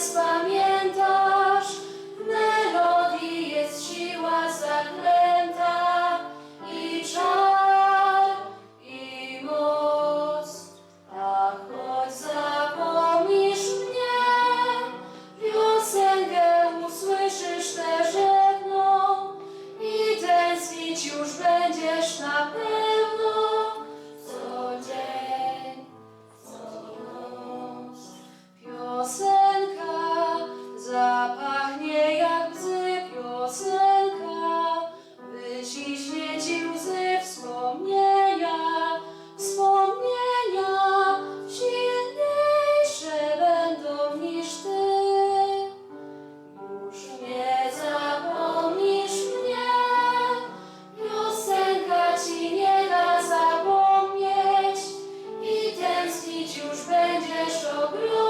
spamiętasz, melodii jest siła zaklęta i czar i moc. A choć zapomnisz mnie, piosenkę usłyszysz tę żywną i tęsknić już będziesz na pewno. już będziesz ogromny.